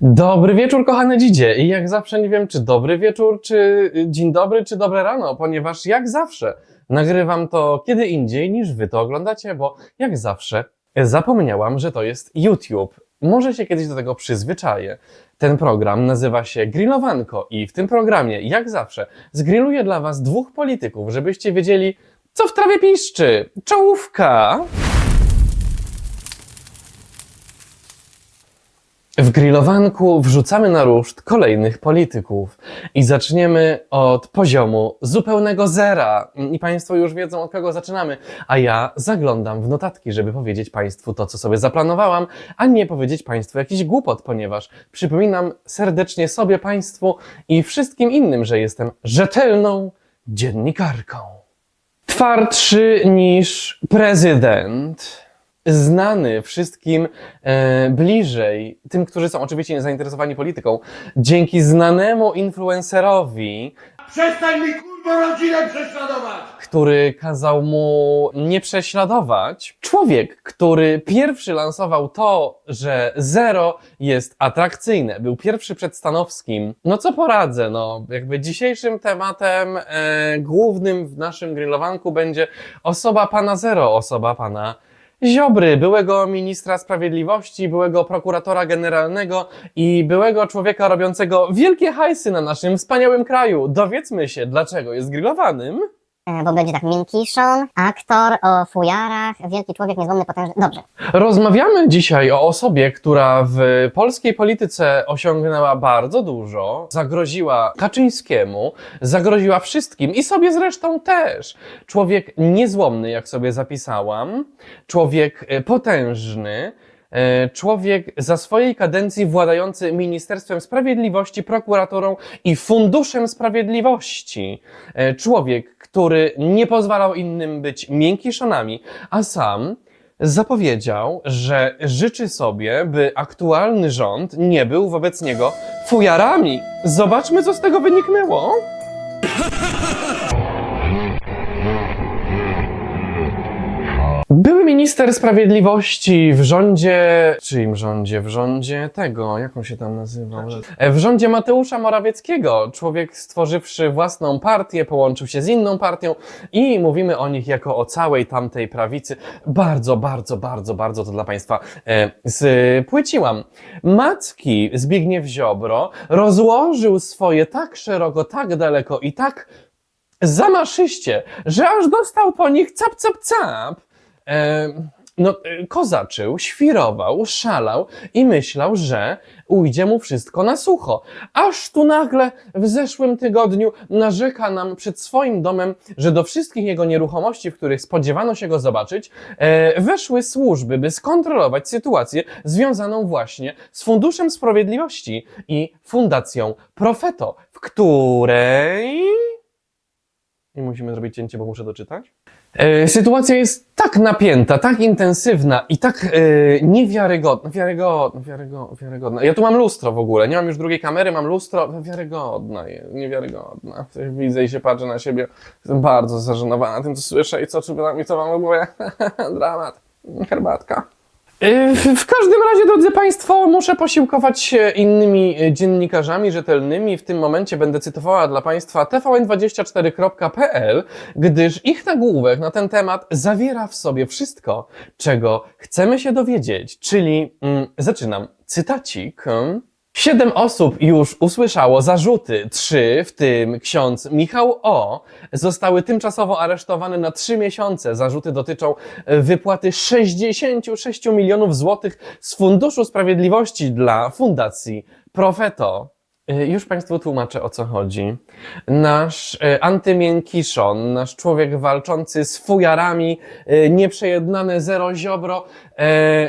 Dobry wieczór, kochane dzidzie. I jak zawsze nie wiem, czy dobry wieczór, czy dzień dobry, czy dobre rano, ponieważ jak zawsze nagrywam to kiedy indziej niż wy to oglądacie, bo jak zawsze zapomniałam, że to jest YouTube. Może się kiedyś do tego przyzwyczaję. Ten program nazywa się Grillowanko i w tym programie, jak zawsze, zgrilluję dla was dwóch polityków, żebyście wiedzieli, co w trawie piszczy. Czołówka! W grillowanku wrzucamy na ruszt kolejnych polityków i zaczniemy od poziomu zupełnego zera. I Państwo już wiedzą, od kogo zaczynamy, a ja zaglądam w notatki, żeby powiedzieć Państwu to, co sobie zaplanowałam, a nie powiedzieć Państwu jakiś głupot, ponieważ przypominam serdecznie sobie, Państwu i wszystkim innym, że jestem rzetelną dziennikarką. Twardszy niż prezydent znany wszystkim e, bliżej, tym, którzy są oczywiście niezainteresowani polityką, dzięki znanemu influencerowi, Przestań mi kurwa rodzinę prześladować! który kazał mu nie prześladować. Człowiek, który pierwszy lansował to, że zero jest atrakcyjne, był pierwszy przed Stanowskim. No co poradzę, no jakby dzisiejszym tematem e, głównym w naszym grillowanku będzie osoba pana zero, osoba pana Ziobry, byłego ministra sprawiedliwości, byłego prokuratora generalnego i byłego człowieka robiącego wielkie hajsy na naszym wspaniałym kraju. Dowiedzmy się, dlaczego jest grillowanym. E, bo będzie tak Miękiszon, aktor o fujarach, wielki człowiek, niezłomny, potężny. Dobrze. Rozmawiamy dzisiaj o osobie, która w polskiej polityce osiągnęła bardzo dużo, zagroziła Kaczyńskiemu, zagroziła wszystkim i sobie zresztą też. Człowiek niezłomny, jak sobie zapisałam, człowiek e, potężny, człowiek za swojej kadencji władający Ministerstwem Sprawiedliwości, prokuraturą i Funduszem Sprawiedliwości. E, Człowiek, który nie pozwalał innym być miękiszonami, a sam zapowiedział, że życzy sobie, by aktualny rząd nie był wobec niego fujarami. Zobaczmy, co z tego wyniknęło. Były minister sprawiedliwości w rządzie. Czyim rządzie? W rządzie tego, jak on się tam nazywał? E, W rządzie Mateusza Morawieckiego. Człowiek stworzywszy własną partię, połączył się z inną partią i mówimy o nich jako o całej tamtej prawicy. Bardzo, bardzo, bardzo, bardzo to dla Państwa e, spłyciłam. Macki Zbigniew Ziobro rozłożył swoje tak szeroko, tak daleko i tak zamaszyście, że aż dostał po nich cap, cap, cap. No, e, kozaczył, świrował, szalał i myślał, że ujdzie mu wszystko na sucho. Aż tu nagle w zeszłym tygodniu narzeka nam przed swoim domem, że do wszystkich jego nieruchomości, w których spodziewano się go zobaczyć, e, weszły służby, by skontrolować sytuację związaną właśnie z Funduszem Sprawiedliwości i Fundacją Profeto, w której i musimy zrobić cięcie, bo muszę doczytać. E, sytuacja jest tak napięta, tak intensywna i tak e, niewiarygodna. Wiarygodna, wiarygodna, wiarygodna. Ja tu mam lustro w ogóle, nie mam już drugiej kamery, mam lustro. Wiarygodna, je- niewiarygodna. Widzę i się patrzę na siebie. Jestem bardzo zażenowana tym, co słyszę i co czytam i co mam w głowie. Dramat. Herbatka. E, W każdym razie, drodzy Państwo, muszę posiłkować się innymi e, dziennikarzami rzetelnymi. W tym momencie będę cytowała dla Państwa tvn24.pl, gdyż ich nagłówek na ten temat zawiera w sobie wszystko, czego chcemy się dowiedzieć. Czyli, mm, zaczynam, cytacik. Siedem osób już usłyszało zarzuty. Trzy, w tym ksiądz Michał O, zostały tymczasowo aresztowane na trzy miesiące. Zarzuty dotyczą e, wypłaty 66 milionów złotych z Funduszu Sprawiedliwości dla Fundacji Profeto. E, Już Państwu tłumaczę o co chodzi. Nasz e, antymiękiszon, nasz człowiek walczący z fujarami, nieprzejednane zero ziobro,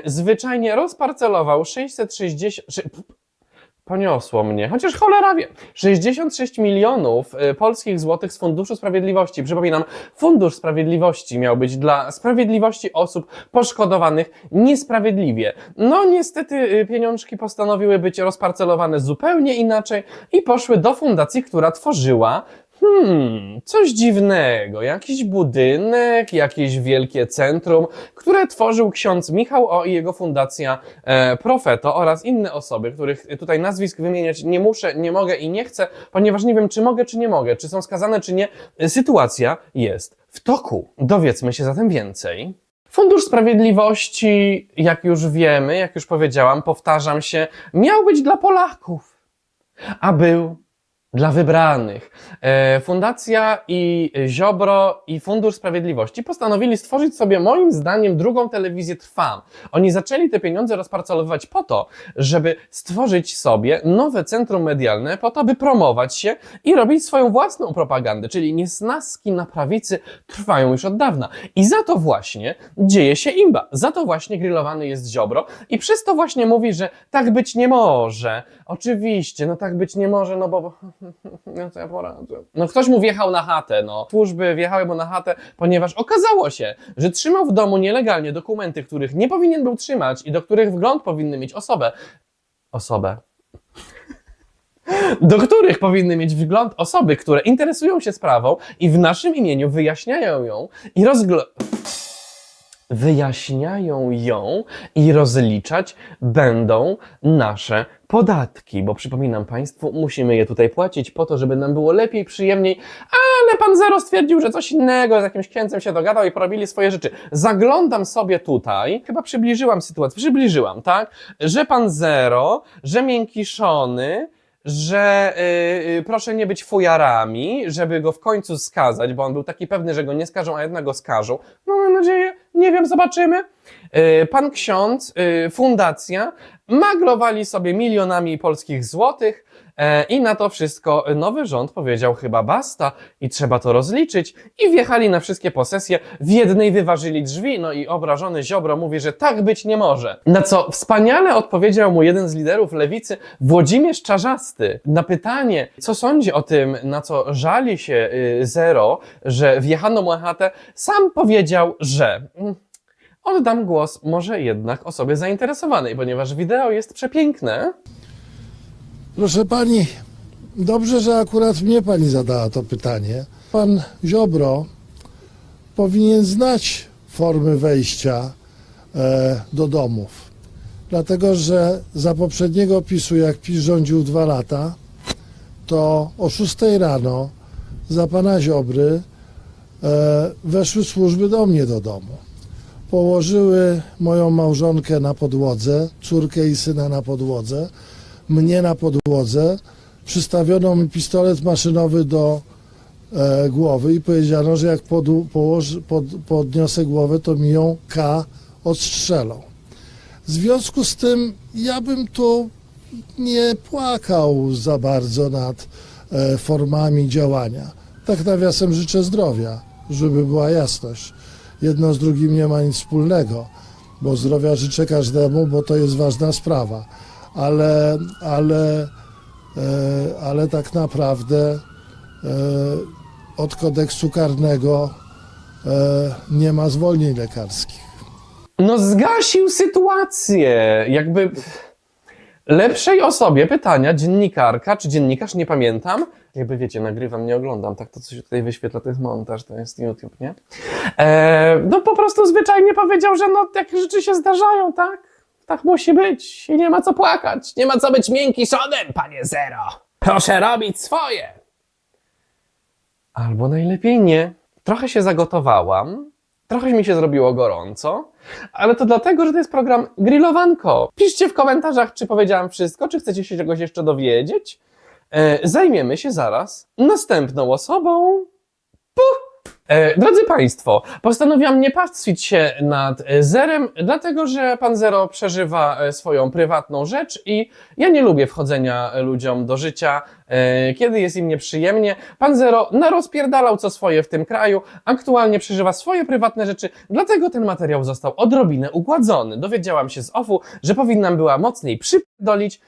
zwyczajnie rozparcelował 660. Poniosło mnie, chociaż cholera wie. 66 milionów y, polskich złotych z Funduszu Sprawiedliwości. Przypominam, Fundusz Sprawiedliwości miał być dla sprawiedliwości osób poszkodowanych niesprawiedliwie. No niestety y, pieniążki postanowiły być rozparcelowane zupełnie inaczej i poszły do fundacji, która tworzyła Hmm, coś dziwnego. Jakiś budynek, jakieś wielkie centrum, które tworzył ksiądz Michał O i jego fundacja e, Profeto oraz inne osoby, których tutaj nazwisk wymieniać nie muszę, nie mogę i nie chcę, ponieważ nie wiem, czy mogę, czy nie mogę, czy są skazane, czy nie. Sytuacja jest w toku. Dowiedzmy się zatem więcej. Fundusz Sprawiedliwości, jak już wiemy, jak już powiedziałam, powtarzam się, miał być dla Polaków, a był dla wybranych. E, Fundacja i Ziobro i Fundusz Sprawiedliwości postanowili stworzyć sobie, moim zdaniem, drugą telewizję Trwam. Oni zaczęli te pieniądze rozparcelowywać po to, żeby stworzyć sobie nowe centrum medialne, po to, by promować się i robić swoją własną propagandę, czyli niesnaski na prawicy trwają już od dawna. I za to właśnie dzieje się imba. Za to właśnie grillowany jest Ziobro i przez to właśnie mówi, że tak być nie może. Oczywiście, no tak być nie może, no bo no co ja poradzę. No ktoś mu wjechał na chatę, no. Służby wjechały mu na chatę, ponieważ okazało się, że trzymał w domu nielegalnie dokumenty, których nie powinien był trzymać i do których wgląd powinny mieć osobę. Osobę. Do których powinny mieć wgląd osoby, które interesują się sprawą i w naszym imieniu wyjaśniają ją i rozgl wyjaśniają ją i rozliczać będą nasze podatki, bo przypominam Państwu, musimy je tutaj płacić po to, żeby nam było lepiej, przyjemniej, ale pan Zero stwierdził, że coś innego, z jakimś księdzem się dogadał i porobili swoje rzeczy. Zaglądam sobie tutaj, chyba przybliżyłam sytuację, przybliżyłam, tak, że pan Zero, że miękiszony, że yy, proszę nie być fujarami, żeby go w końcu skazać, bo on był taki pewny, że go nie skażą, a jednak go skażą. No, mam nadzieję, nie wiem, zobaczymy. Yy, pan ksiądz, yy, fundacja, maglowali sobie milionami polskich złotych i na to wszystko nowy rząd powiedział chyba basta i trzeba to rozliczyć i wjechali na wszystkie posesje, w jednej wyważyli drzwi, no i obrażony Ziobro mówi, że tak być nie może. Na co wspaniale odpowiedział mu jeden z liderów lewicy, Włodzimierz Czarzasty, na pytanie, co sądzi o tym, na co żali się y, Zero, że wjechano mu chatę, sam powiedział, że... mm, Oddam głos może jednak osobie zainteresowanej, ponieważ wideo jest przepiękne. Proszę pani, dobrze, że akurat mnie pani zadała to pytanie. Pan Ziobro powinien znać formy wejścia e, do domów. Dlatego, że za poprzedniego PiSu, jak PiS rządził dwa lata, to o 6 rano za pana Ziobry e, weszły służby do mnie do domu. Położyły moją małżonkę na podłodze, córkę i syna na podłodze, mnie na podłodze, przystawiono mi pistolet maszynowy do e, głowy i powiedziano, że jak podu, położy, pod, podniosę głowę, to mi ją K odstrzelą. W związku z tym ja bym tu nie płakał za bardzo nad e, formami działania. Tak nawiasem życzę zdrowia, żeby była jasność. Jedno z drugim nie ma nic wspólnego, bo zdrowia życzę każdemu, bo to jest ważna sprawa. Ale, ale, e, ale tak naprawdę e, od kodeksu karnego e, nie ma zwolnień lekarskich. No zgasił sytuację. Jakby lepszej osobie pytania dziennikarka czy dziennikarz, nie pamiętam. Jakby wiecie, nagrywam, nie oglądam, tak to co się tutaj wyświetla, to jest montaż, to jest YouTube, nie? E, no po prostu zwyczajnie powiedział, że no takie rzeczy się zdarzają, tak? Tak musi być i nie ma co płakać. Nie ma co być miękkiszonem, panie Zero. Proszę robić swoje. Albo najlepiej nie. Trochę się zagotowałam, trochę mi się zrobiło gorąco, ale to dlatego, że to jest program Grillowanko. Piszcie w komentarzach, czy powiedziałam wszystko, czy chcecie się czegoś jeszcze dowiedzieć. E, zajmiemy się zaraz następną osobą. E, drodzy Państwo, postanowiłam nie pastwić się nad e, Zerem, dlatego że Pan Zero przeżywa e, swoją prywatną rzecz i ja nie lubię wchodzenia ludziom do życia, kiedy jest im nieprzyjemnie. Pan Zero narozpierdalał co swoje w tym kraju, aktualnie przeżywa swoje prywatne rzeczy, dlatego ten materiał został odrobinę ugładzony. Dowiedziałam się z OFU, że powinnam była mocniej przypierdolić,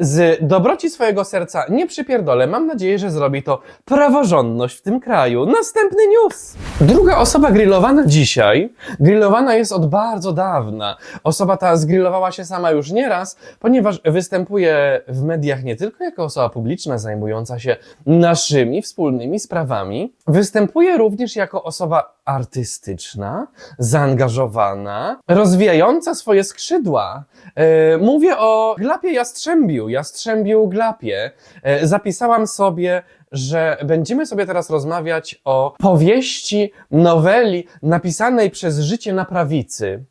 Z dobroci swojego serca nie przypierdolę. Mam nadzieję, że zrobi to praworządność w tym kraju. Następny news. Druga osoba grillowana dzisiaj, grillowana jest od bardzo dawna. Osoba ta zgrillowała się sama już nieraz, ponieważ występuje w mediach nie tylko jako osoba publiczna zajmująca się naszymi wspólnymi sprawami, występuje również jako osoba artystyczna, zaangażowana, rozwijająca swoje skrzydła. E, mówię o glapie jastrzębiu, jastrzębiu glapie. E, zapisałam sobie, że będziemy sobie teraz rozmawiać o powieści, noweli napisanej przez życie na prawicy.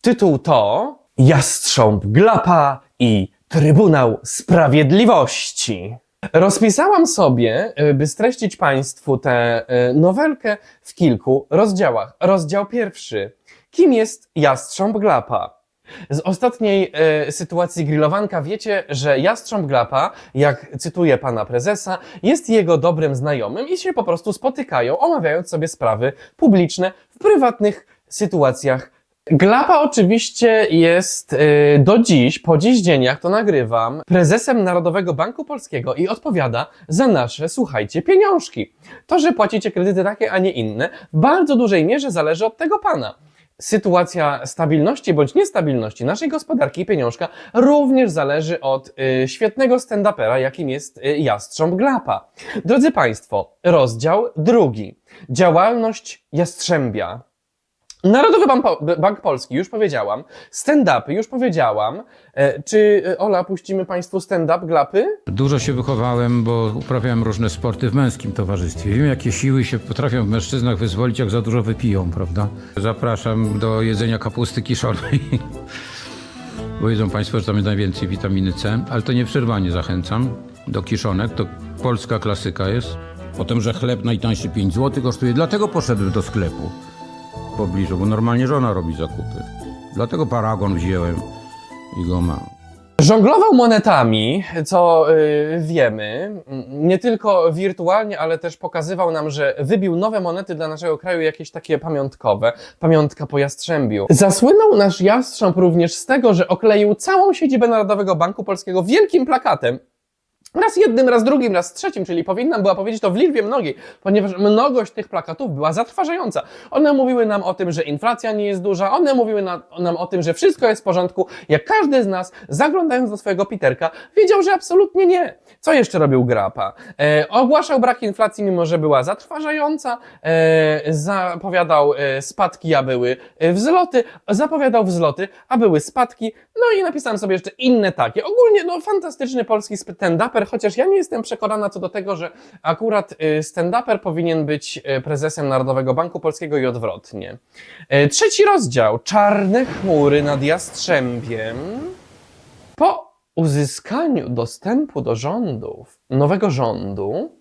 Tytuł to Jastrząb Glapa i Trybunał Sprawiedliwości. Rozpisałam sobie, y, by streścić Państwu tę y, nowelkę w kilku rozdziałach. Rozdział pierwszy. Kim jest Jastrząb Glapa? Z ostatniej e, sytuacji grillowanka wiecie, że Jastrząb Glapa, jak cytuję pana prezesa, jest jego dobrym znajomym i się po prostu spotykają, omawiając sobie sprawy publiczne w prywatnych sytuacjach. Glapa oczywiście jest e, do dziś, po dziś dzień, jak to nagrywam, prezesem Narodowego Banku Polskiego i odpowiada za nasze, słuchajcie, pieniążki. To, że płacicie kredyty takie, a nie inne, w bardzo dużej mierze zależy od tego pana sytuacja stabilności bądź niestabilności naszej gospodarki i pieniążka również zależy od y, świetnego stand-upera, jakim jest y, Jastrząb Glapa. Drodzy Państwo, rozdział drugi. Działalność Jastrzębia. Narodowy Bank, Bank Polski, już powiedziałam. Stand-upy, już powiedziałam. E, czy, e, Ola, puścimy Państwu stand-up Glapy? Dużo się wychowałem, bo uprawiałem różne sporty w męskim towarzystwie. Wiem, jakie siły się potrafią w mężczyznach wyzwolić, jak za dużo wypiją, prawda? Zapraszam do jedzenia kapusty kiszonej. Bo wiedzą Państwo, że tam jest najwięcej witaminy C, ale to nie przerwanie zachęcam do kiszonek. To polska klasyka jest. Potem, że chleb najtańszy 5 zł kosztuje, dlatego poszedłem do sklepu pobliżu, bo normalnie żona robi zakupy. Dlatego paragon wziąłem i go mam. Żonglował monetami, co y, wiemy, nie tylko wirtualnie, ale też pokazywał nam, że wybił nowe monety dla naszego kraju, jakieś takie pamiątkowe, pamiątka po Jastrzębiu. Zasłynął nasz Jastrząb również z tego, że okleił całą siedzibę Narodowego Banku Polskiego wielkim plakatem, Raz jednym, raz drugim, raz trzecim, czyli powinnam była powiedzieć to w liczbie mnogiej, ponieważ mnogość tych plakatów była zatrważająca. One mówiły nam o tym, że inflacja nie jest duża, one mówiły na, nam o tym, że wszystko jest w porządku, jak każdy z nas, zaglądając do swojego Piterka, wiedział, że absolutnie nie. Co jeszcze robił Grapa? E, ogłaszał brak inflacji, mimo że była zatrważająca, e, zapowiadał e, spadki, a były e, wzloty, zapowiadał wzloty, a były spadki, no i napisałem sobie jeszcze inne takie. Ogólnie, no, fantastyczny polski stand-uper, chociaż ja nie jestem przekonana co do tego, że akurat y, stand-uper powinien być y, prezesem Narodowego Banku Polskiego i odwrotnie. Y, Trzeci rozdział. Czarne chmury nad Jastrzębiem. Po uzyskaniu dostępu do rządów, nowego rządu,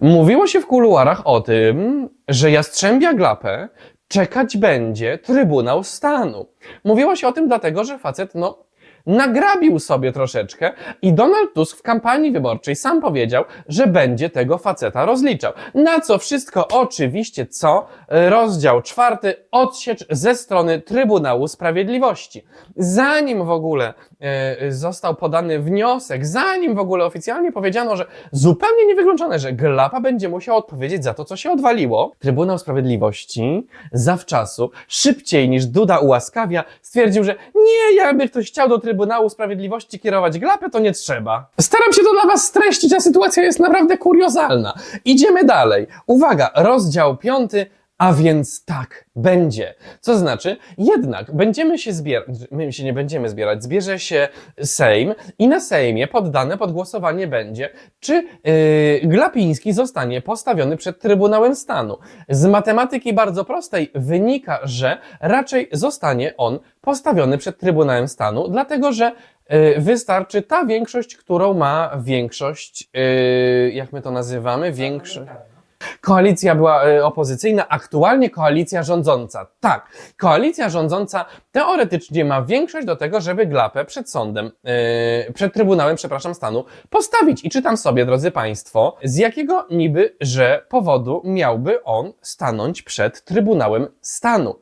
mówiło się w kuluarach o tym, że Jastrzębia Glapę czekać będzie Trybunał Stanu. Mówiło się o tym dlatego, że facet, no, nagrabił sobie troszeczkę i Donald Tusk w kampanii wyborczej sam powiedział, że będzie tego faceta rozliczał. Na co wszystko oczywiście co? Rozdział czwarty, odsiecz ze strony Trybunału Sprawiedliwości. Zanim w ogóle e, został podany wniosek, zanim w ogóle oficjalnie powiedziano, że zupełnie niewykluczone, że Glapa będzie musiał odpowiedzieć za to, co się odwaliło, Trybunał Sprawiedliwości zawczasu, szybciej niż Duda ułaskawia, stwierdził, że nie, jakby ktoś chciał do Trybunału Sprawiedliwości kierować Glapę, to nie trzeba. Staram się to dla Was streścić, a sytuacja jest naprawdę kuriozalna. Idziemy dalej. Uwaga, rozdział piąty, a więc tak będzie. Co znaczy, jednak będziemy się zbierać, my się nie będziemy zbierać, zbierze się Sejm i na Sejmie poddane pod głosowanie będzie, czy yy, Glapiński zostanie postawiony przed Trybunałem Stanu. Z matematyki bardzo prostej wynika, że raczej zostanie on postawiony przed Trybunałem Stanu, dlatego że yy, wystarczy ta większość, którą ma większość, yy, jak my to nazywamy, większość. Koalicja była e, opozycyjna, aktualnie koalicja rządząca. Tak, koalicja rządząca teoretycznie ma większość do tego, żeby Glapę przed sądem, e, przed Trybunałem, przepraszam, stanu postawić. I czytam sobie, drodzy Państwo, z jakiego niby, że powodu miałby on stanąć przed Trybunałem Stanu.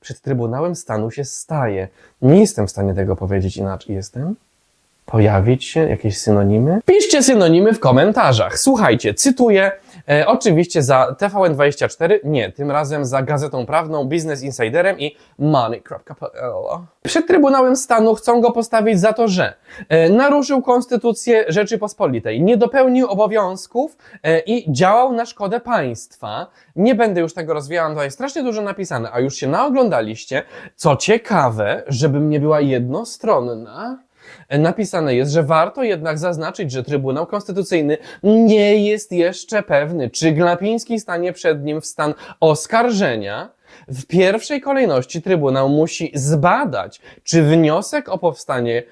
Przed Trybunałem Stanu się staje. Nie jestem w stanie tego powiedzieć inaczej. Jestem? Pojawić się jakieś synonimy? Piszcie synonimy w komentarzach. Słuchajcie, cytuję e, oczywiście za TVN24, nie, tym razem za Gazetą Prawną, Business Insiderem i money.pl. Przed Trybunałem Stanu chcą go postawić za to, że e, naruszył Konstytucję Rzeczypospolitej, nie dopełnił obowiązków e, i działał na szkodę państwa. Nie będę już tego rozwijał, to jest strasznie dużo napisane, a już się naoglądaliście. Co ciekawe, żebym nie była jednostronna, napisane jest, że warto jednak zaznaczyć, że Trybunał Konstytucyjny nie jest jeszcze pewny, czy Glapiński stanie przed nim w stan oskarżenia. W pierwszej kolejności Trybunał musi zbadać, czy wniosek o powstanie,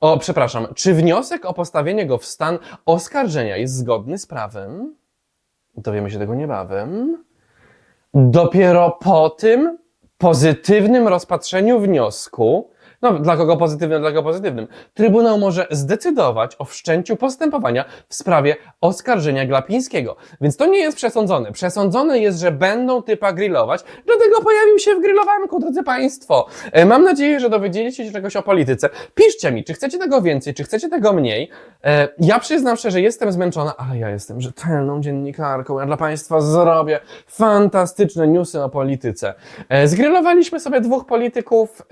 o przepraszam, czy wniosek o postawienie go w stan oskarżenia jest zgodny z prawem. Dowiemy się tego niebawem. Dopiero po tym pozytywnym rozpatrzeniu wniosku, no dla kogo pozytywnym, dla kogo pozytywnym, Trybunał może zdecydować o wszczęciu postępowania w sprawie oskarżenia Glapińskiego. Więc to nie jest przesądzone. Przesądzone jest, że będą typa grillować, dlatego pojawił się w grillowanku, drodzy Państwo. E, Mam nadzieję, że dowiedzieliście się czegoś o polityce. Piszcie mi, czy chcecie tego więcej, czy chcecie tego mniej. E, Ja przyznam szczerze, jestem zmęczona, ale ja jestem rzetelną dziennikarką. Ja dla Państwa zrobię fantastyczne newsy o polityce. E, Zgrillowaliśmy sobie dwóch polityków,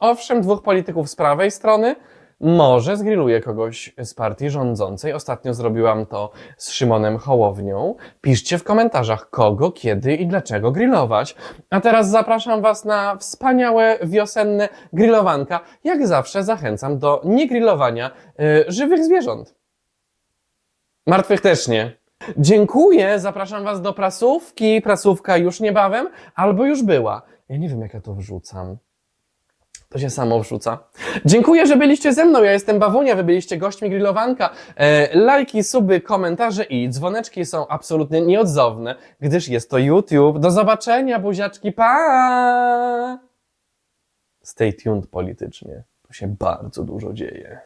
owszem, dwóch polityków z prawej strony. Może zgrilluję kogoś z partii rządzącej. Ostatnio zrobiłam to z Szymonem Hołownią. Piszcie w komentarzach, kogo, kiedy i dlaczego grillować. A teraz zapraszam Was na wspaniałe wiosenne grillowanka. Jak zawsze zachęcam do niegrillowania y, żywych zwierząt. Martwych też nie. Dziękuję, zapraszam Was do prasówki. Prasówka już niebawem, albo już była. Ja nie wiem, jak ja to wrzucam. To się samo wrzuca. Dziękuję, że byliście ze mną. Ja jestem Bawunia, wy byliście gośćmi grillowanka. E, lajki, suby, komentarze i dzwoneczki są absolutnie nieodzowne, gdyż jest to YouTube. Do zobaczenia, buziaczki, pa! Stay tuned politycznie. Tu się bardzo dużo dzieje.